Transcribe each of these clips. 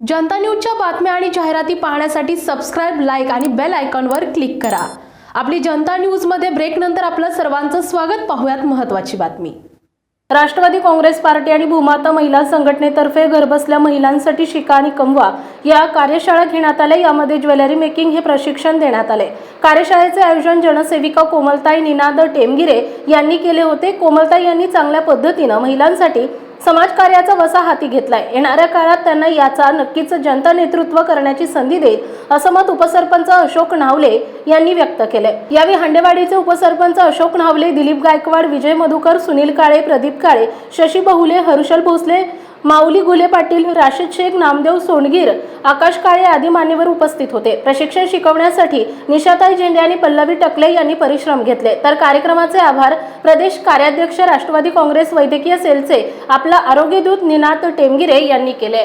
जनता न्यूजच्या बातम्या आणि जाहिराती पाहण्यासाठी सबस्क्राईब लाईक आणि बेल आयकॉनवर क्लिक करा. आपली जनता न्यूजमध्ये ब्रेकनंतर आपलं सर्वांचं स्वागत. पाहूयात महत्त्वाची बातमी. राष्ट्रवादी काँग्रेस पार्टी आणि भूमाता महिला संघटनेतर्फे घरबसल्या महिलांसाठी शिका आणि कमवा या कार्यशाळा घेण्यात आल्या. यामध्ये ज्वेलरी मेकिंग हे प्रशिक्षण देण्यात आले. कार्यशाळेचे आयोजन जनसेविका कोमलताई निनाद टेमगिरे यांनी केले होते. कोमलताई यांनी चांगल्या पद्धतीनं महिलांसाठी समाजकार्याचा वसा हाती घेतलाय. येणाऱ्या काळात त्यांना याचा नक्कीच जनता नेतृत्व करण्याची संधी देईल असं मत उपसरपंच अशोक नावले यांनी व्यक्त केले यावेळी हांडेवाडीचे उपसरपंच अशोक नावले दिलीप गायकवाड विजय मधुकर सुनील काळे प्रदीप काळे शशी बहुले हर्षल भोसले माऊली गुले पाटील राशीद शेख नामदेव सोनगीर आकाश काळे आदी मान्यवर उपस्थित होते. प्रशिक्षण शिकवण्यासाठी निशाताई झेंडे आणि पल्लवी टकले यांनी परिश्रम घेतले. तर कार्यक्रमाचे आभार प्रदेश कार्याध्यक्ष राष्ट्रवादी काँग्रेस वैद्यकीय सेलचे आपला आरोग्यदूत निनाद टेमगिरे यांनी केले.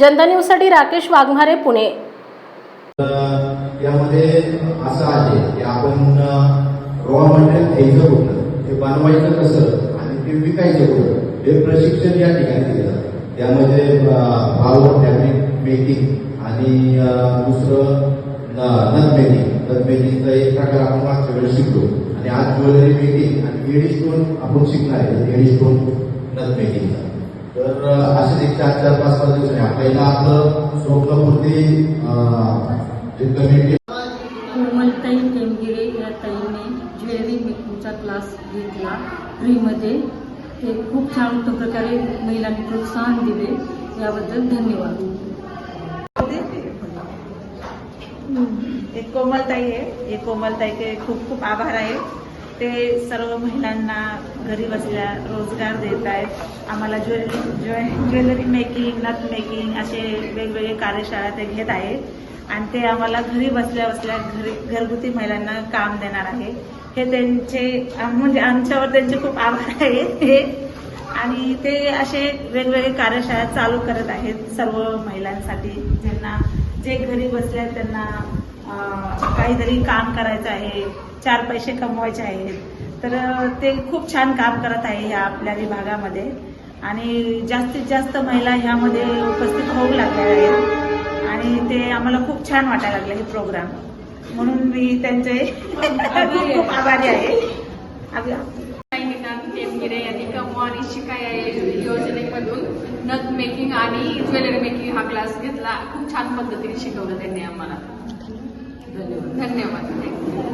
जनता न्यूजसाठी राकेश वाघमारे पुणे. यामध्ये असं आहे की आपण रॉ मटेरियल घ्यायचं होतं ते बनवायचं कसं आणि ते विकायचं होतं हे प्रशिक्षण या ठिकाणी दिलं त्यामध्ये पावर फॅब्रिक मेकिंग आणि दुसरं नथ मेकिंग नथ मेकिंगचा एक प्रकार आपण मागच्या वेळेस शिकलो. आणि आज ज्वेलरी मेकिंग आणि एडी स्टोन आपण शिकणार आहे एडी स्टोन नथ मेकिंगचा तर असेच एक चार चार पाच पाच दिवसांनी पहिला आपलं स्वप्नपूर्ती जे कमिटी कोमलताई टेमगिरे या ताईने ज्वेलरी मेकिंगचा क्लास घेतला फ्रीमध्ये. हे खूप छान प्रकारे महिलांनी प्रोत्साहन दिले. याबद्दल धन्यवाद. एक कोमलताई आहे. एक कोमलताईचे खूप खूप आभार आहे. ते सर्व महिलांना घरी बसल्या रोजगार देत आहेत. आम्हाला ज्वेलरी ज्वे ज्वेलरी मेकिंग नथ मेकिंग असे वेगवेगळे कार्यशाळा ते घेत आहेत. आणि ते आम्हाला घरी बसल्या बसल्या घरी घरगुती महिलांना काम देणार आहे. हे त्यांचे म्हणजे आमच्यावर त्यांचे खूप आभार आहेत हे. आणि ते असे वेगवेगळे कार्यशाळा चालू करत आहेत सर्व महिलांसाठी. ज्यांना जे घरी बसल्या त्यांना काहीतरी काम करायचं आहे चार पैसे कमवायचे आहेत. तर ते खूप छान काम करत आहे ह्या आपल्या विभागामध्ये. आणि जास्तीत जास्त महिला ह्यामध्ये उपस्थित होऊ लागल्या आहेत. आणि ते आम्हाला खूप छान वाटायला लागलं हे प्रोग्राम म्हणून मी त्यांचे खूप आभारी आहे. आणि योजनेमधून नथ मेकिंग आणि ज्वेलरी मेकिंग हा क्लास घेतला. खूप छान पद्धतीने शिकवलं त्यांनी आम्हाला. धन्यवाद.